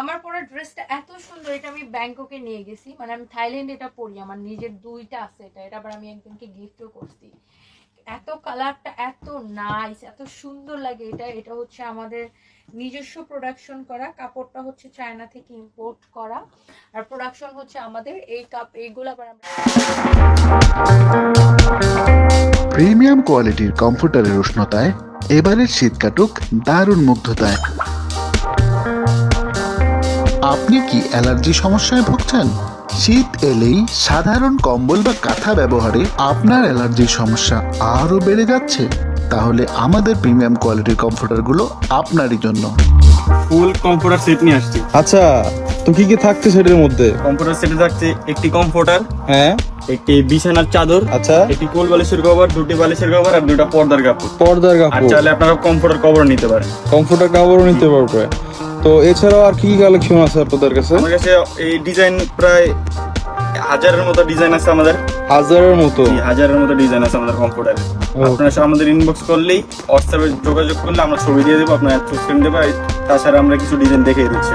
আমার পরা ড্রেসটা এত সুন্দর, এটা আমি ব্যাংককে নিয়ে গেছি। মানে আমি থাইল্যান্ড এটা পরি, আমার নিজের দুইটা আছে এটা এটা আবার আমি একজনকে গিফটও করছি। এত কালারটা এত নাইস এত সুন্দর লাগে এটা এটা হচ্ছে আমাদের নিজস্ব প্রোডাকশন করা, কাপড়টা হচ্ছে চায়না থেকে ইম্পোর্ট করা, আর প্রোডাকশন হচ্ছে আমাদের এই কাপ এইগুলো আবার আমরা প্রিমিয়াম কোয়ালিটির কমফোর্টারের উষ্ণতায়, এবারের শীত কাটুক দারুণ মুগ্ধতায়। আপনি কি অ্যালার্জি সমস্যায় ভুগছেন? শীত এলেই সাধারণ কম্বল বা কাঁথা ব্যবহারে আপনার অ্যালার্জির সমস্যা আরও বেড়ে যাচ্ছে। তাহলে আমাদের প্রিমিয়াম কোয়ালিটির কমফোর্টারগুলো আপনারই জন্য। ফুল কম্পিউটার সেট নিয়ে আসছি। আচ্ছা তো কি কি থাকছে সেটার মধ্যে? কম্পিউটার সেটে থাকছে একটি কম্পিউটার হ্যাঁ। একটি বিছানার চাদর আচ্ছা। একটি কোল বালিশের কভার দুটি বালিশের কভার আর দুটা পর্দার কাপড়। পর্দার আর কাপড় চাইলে আপনারা কম্পিউটার কভার নিতে পারেন। কমফোর্টার কাপড়ও নিতে পারবে। তো এছাড়াও আর কি কালেকশন আছে আপনাদের কাছে? আমার কাছে এই ডিজাইন প্রায় হাজারের মতো ডিজাইন আছে আমাদের। হাজারের মতো? হাজারের মতো ডিজাইন আছে আমাদের কম্পিউটারে আপনারা আমাদের ইনবক্স করলেই হোয়াটসঅ্যাপে যোগাযোগ করলে আমরা ছবি দিয়ে দেবো আপনার চুজ করে দেবো তাছাড়া আমরা কিছু ডিজাইন দেখিয়ে দিচ্ছি।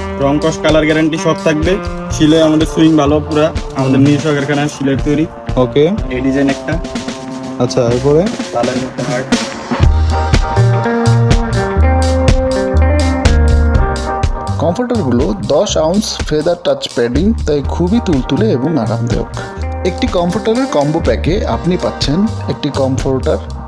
রং কস কালার গ্যারান্টি সব থাকবে। সিলাই আমাদের সুইং ভালো পুরা। আমাদের নিজস্ব কারখানায় সিলের তৈরি। ওকে এই ডিজাইন একটা। আচ্ছা এরপরে? লালের মধ্যে হার্ট কমফোর্টারগুলো দশ আউন্স ফেদার টাচ প্যাডিং তাই খুবই তুলতুলে এবং আরামদায়ক। একটি কমফোর্টারের কম্বো প্যাকে আপনি পাচ্ছেন একটি কমফোর্টার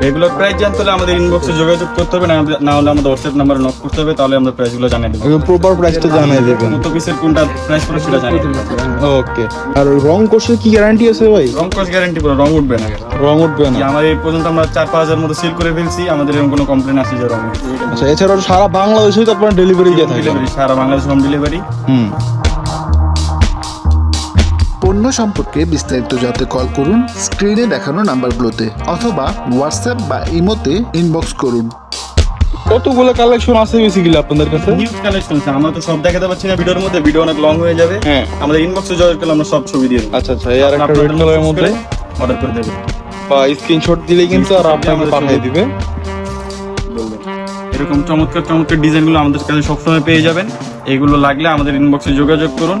রেগুলার প্রাইস জানতে হলে আমাদের ইনবক্সে যোগাযোগ করতে হবে না হলে আমাদের হোয়াটসঅ্যাপ নাম্বারে নক করতে হবে তাহলে আমরা প্রাইসগুলো জানিয়ে দেবো। প্রপার প্রাইসটা জানিয়ে দেবেন। কত পিসের কোনটা প্রাইস পড়ে সেটা জানিয়ে দেবো। ওকে আর রং কোর্সের কি গ্যারান্টি আছে ভাই? রং কস গ্যারান্টি পুরো রং উঠবে না। রং উঠবে না। আমার এই পর্যন্ত আমরা চার পাঁচ হাজার মতো সেল করে ফেলছি আমাদের এরকম কোনো কমপ্লেন আসে যে রং আচ্ছা এছাড়াও সারা বাংলাদেশেই তো আপনার ডেলিভারি দিয়ে থাকেন সারা বাংলাদেশ হোম ডেলিভারি হুম। পণ্য সম্পর্কে বিস্তারিত জানতে কল করুন স্ক্রিনে দেখানো নাম্বারগুলোতে অথবা হোয়াটসঅ্যাপ বা ইমোতে ইনবক্স করুন। কতগুলো কালেকশন আছে বেসিক্যালি আপনাদের কাছে? নিউজ কালেকশন আছে। আমরা তো সব দেখাতে পারছি না ভিডিওর মধ্যে। ভিডিও অনেক লং হয়ে যাবে। হ্যাঁ। আমাদের ইনবক্সে যোগাযোগ করলে আমরা সব ছবি দিয়ে দেবো। আচ্ছা আচ্ছা এই আর একটা রেড কালারের মধ্যে অর্ডার করে দেবো। বা স্ক্রিনশট দিলে কিন্তু আর আপনাকে পাঠিয়ে দিবে বলবেন এরকম চমৎকার চমৎকার ডিজাইনগুলো আমাদের কাছে সবসময় পেয়ে যাবেন। এগুলো লাগলে আমাদের ইনবক্সে যোগাযোগ করুন।